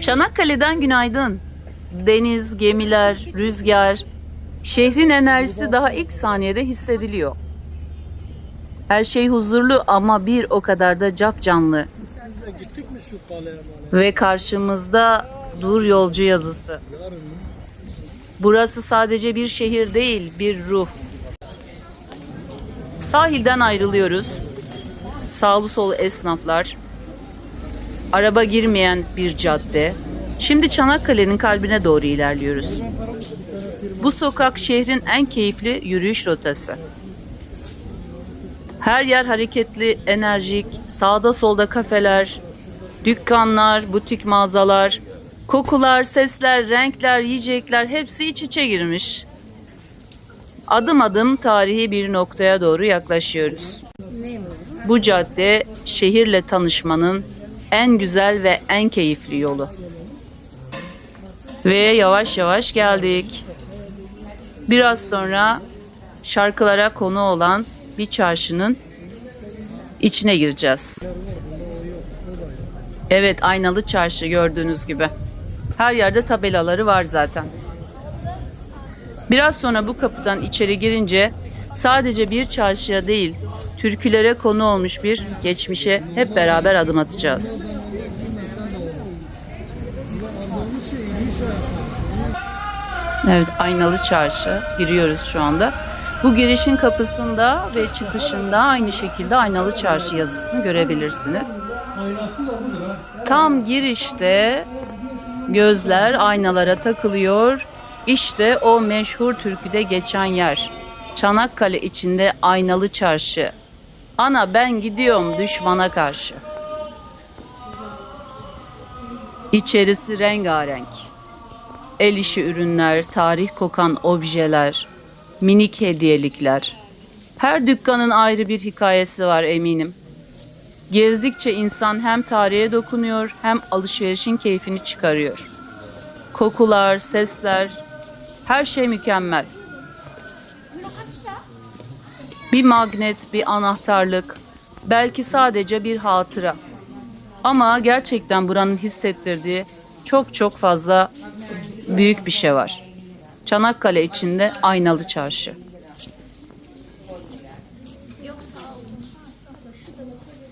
Çanakkale'den günaydın. Deniz, gemiler, rüzgar. Şehrin enerjisi daha ilk saniyede hissediliyor. Her şey huzurlu ama bir o kadar da cap canlı. Ve karşımızda dur yolcu yazısı. Burası sadece bir şehir değil, bir ruh. Sahilden ayrılıyoruz. Sağlı sol esnaflar. Araba girmeyen bir cadde. Şimdi Çanakkale'nin kalbine doğru ilerliyoruz. Bu sokak şehrin en keyifli yürüyüş rotası. Her yer hareketli, enerjik, sağda solda kafeler, dükkanlar, butik mağazalar, kokular, sesler, renkler, yiyecekler hepsi iç içe girmiş. Adım adım tarihi bir noktaya doğru yaklaşıyoruz. Bu cadde şehirle tanışmanın en güzel ve en keyifli yolu. Ve yavaş yavaş geldik. Biraz sonra şarkılara konu olan bir çarşının içine gireceğiz. Evet, aynalı çarşı gördüğünüz gibi. Her yerde tabelaları var zaten. Biraz sonra bu kapıdan içeri girince sadece bir çarşıya değil, türkülere konu olmuş bir geçmişe hep beraber adım atacağız. Evet, aynalı çarşı giriyoruz şu anda. Bu girişin kapısında ve çıkışında aynı şekilde aynalı çarşı yazısını görebilirsiniz. Tam girişte gözler aynalara takılıyor. İşte o meşhur türküde geçen yer. Çanakkale içinde aynalı çarşı. Ana ben gidiyorum düşmana karşı. İçerisi rengarenk. El işi ürünler, tarih kokan objeler, minik hediyelikler. Her dükkanın ayrı bir hikayesi var eminim. Gezdikçe insan hem tarihe dokunuyor hem alışverişin keyfini çıkarıyor. Kokular, sesler, her şey mükemmel. Bir magnet, bir anahtarlık, belki sadece bir hatıra. Ama gerçekten buranın hissettirdiği çok çok fazla büyük bir şey var. Çanakkale içinde aynalı çarşı.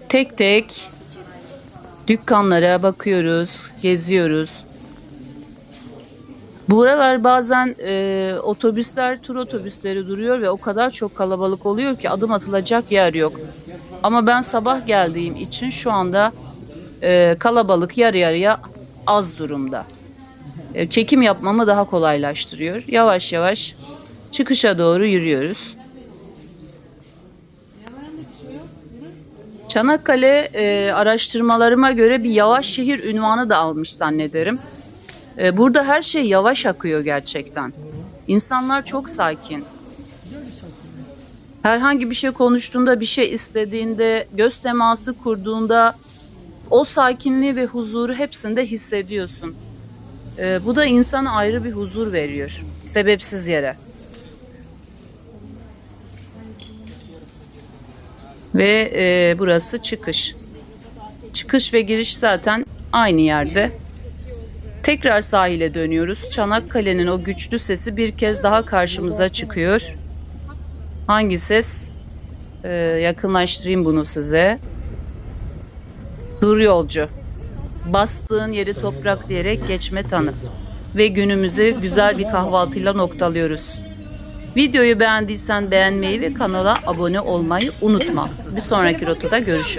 Tek tek dükkanlara bakıyoruz, geziyoruz. Buralar bazen e, otobüsler, tur otobüsleri duruyor ve o kadar çok kalabalık oluyor ki adım atılacak yer yok. Ama ben sabah geldiğim için şu anda e, kalabalık yarı yarıya az durumda. E, çekim yapmamı daha kolaylaştırıyor. Yavaş yavaş çıkışa doğru yürüyoruz. Çanakkale e, araştırmalarıma göre bir yavaş şehir ünvanı da almış zannederim. E, burada her şey yavaş akıyor gerçekten. İnsanlar çok sakin. Herhangi bir şey konuştuğunda, bir şey istediğinde, göz teması kurduğunda o sakinliği ve huzuru hepsinde hissediyorsun. E, bu da insana ayrı bir huzur veriyor. Sebepsiz yere. Ve e, burası çıkış. Çıkış ve giriş zaten aynı yerde. Tekrar sahile dönüyoruz. Çanakkale'nin o güçlü sesi bir kez daha karşımıza çıkıyor. Hangi ses? Ee, yakınlaştırayım bunu size. Dur yolcu. Bastığın yeri toprak diyerek geçme tanı. Ve günümüzü güzel bir kahvaltıyla noktalıyoruz. Videoyu beğendiysen beğenmeyi ve kanala abone olmayı unutma. Bir sonraki rotada görüşürüz.